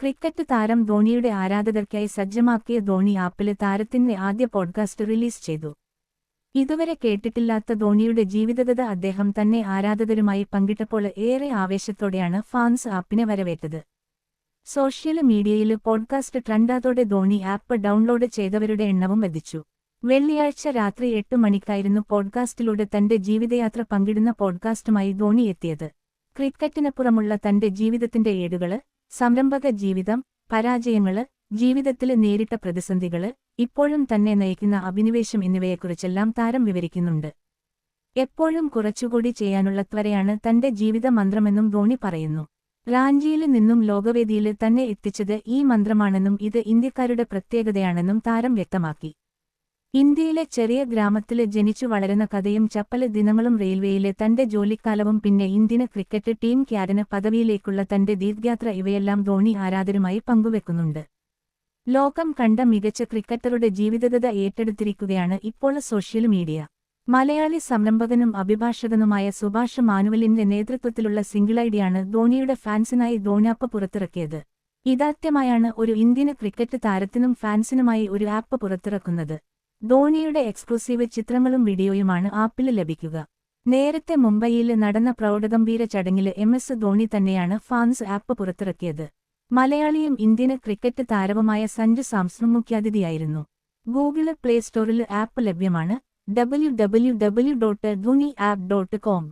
Cricket താരം ധോണിയുടെ ആരാധകർക്കായി സജ്ജമാക്കിയ ധോണി ആപ്പിലെ താരത്തിന്റെ ആദ്യ പോഡ്കാസ്റ്റ് റിലീസ് ചെയ്തു. ഇതുവരെ കേട്ടിട്ടില്ലാത്ത ധോണിയുടെ ജീവിതകഥ അദ്ദേഹം തന്നെ ആരാധകരുമായി പങ്കിട്ടപ്പോൾ ഏറെ ആവേശത്തോടെയാണ് ഫാൻസ് ആപ്പിനെ വരവേറ്റത്. സോഷ്യൽ മീഡിയയിൽ പോഡ്കാസ്റ്റ് ട്രെൻഡാതോടെ ധോണി ആപ്പ് ഡൗൺലോഡ് ചെയ്തവരുടെ എണ്ണവും വർദ്ധിച്ചു വെള്ളിയാഴ്ച രാത്രി എട്ട് മണിക്കായിരുന്നു പോഡ്കാസ്റ്റിലൂടെ തന്റെ ജീവിതയാത്ര പങ്കിടുന്ന പോഡ്കാസ്റ്റുമായി ധോണി എത്തിയത്. ക്രിക്കറ്റിനപ്പുറമുള്ള തന്റെ ജീവിതത്തിന്റെ ഏടുകൾ സംരംഭക ജീവിതം പരാജയങ്ങൾ ജീവിതത്തിൽ നേരിട്ട പ്രതിസന്ധികൾ ഇപ്പോഴും തന്നെ നയിക്കുന്ന അഭിനിവേശം എന്നിവയെക്കുറിച്ചെല്ലാം താരം വിവരിക്കുന്നുണ്ട്. എപ്പോഴും കുറച്ചുകൂടി ചെയ്യാനുള്ള ത്വരയാണ് തന്റെ ജീവിത മന്ത്രമെന്നും ധോണി പറയുന്നു. റാഞ്ചിയിൽ നിന്നും ലോകവേദിയിൽ തന്നെ എത്തിച്ചത് ഈ മന്ത്രമാണെന്നും ഇത് ഇന്ത്യക്കാരുടെ പ്രത്യേകതയാണെന്നും താരം വ്യക്തമാക്കി. ഇന്ത്യയിലെ ചെറിയ ഗ്രാമത്തിൽ ജനിച്ചു വളരുന്ന കഥയും ചപ്പല ദിനങ്ങളും റെയിൽവേയിലെ തന്റെ ജോലിക്കാലവും പിന്നെ ഇന്ത്യൻ ക്രിക്കറ്റ് ടീം ക്യാരന് പദവിയിലേക്കുള്ള തന്റെ ദീർഘയാത്ര ഇവയെല്ലാം ധോണി ആരാധരുമായി പങ്കുവെക്കുന്നുണ്ട്. ലോകം കണ്ട മികച്ച ക്രിക്കറ്ററുടെ ജീവിതത ഏറ്റെടുത്തിരിക്കുകയാണ് ഇപ്പോൾ സോഷ്യൽ മീഡിയ. മലയാളി സംരംഭകനും അഭിഭാഷകനുമായ സുഭാഷ് മാനുവലിന്റെ നേതൃത്വത്തിലുള്ള സിംഗിൾ ഐഡിയാണ് ധോണിയുടെ ഫാൻസിനായി ധോണിയാപ്പ് പുറത്തിറക്കിയത്. ഇതാദ്യമായാണ് ഒരു ഇന്ത്യൻ ക്രിക്കറ്റ് താരത്തിനും ഫാൻസിനുമായി ഒരു ആപ്പ് പുറത്തിറക്കുന്നത്. ധോണിയുടെ എക്സ്ക്ലൂസീവ് ചിത്രങ്ങളും വീഡിയോയുമാണ് ആപ്പിൽ ലഭിക്കുക. നേരത്തെ മുംബൈയിൽ നടന്ന പ്രൗഢഗംഭീര ചടങ്ങിൽ എം എസ് ധോണി തന്നെയാണ് ഫാൻസ് ആപ്പ് പുറത്തിറക്കിയത്. മലയാളിയും ഇന്ത്യൻ ക്രിക്കറ്റ് താരവുമായ സഞ്ജു സാംസണും മുഖ്യാതിഥിയായിരുന്നു. ഗൂഗിൾ പ്ലേ സ്റ്റോറിൽ ആപ്പ് ലഭ്യമാണ്. W W W dot Dhoni app dot com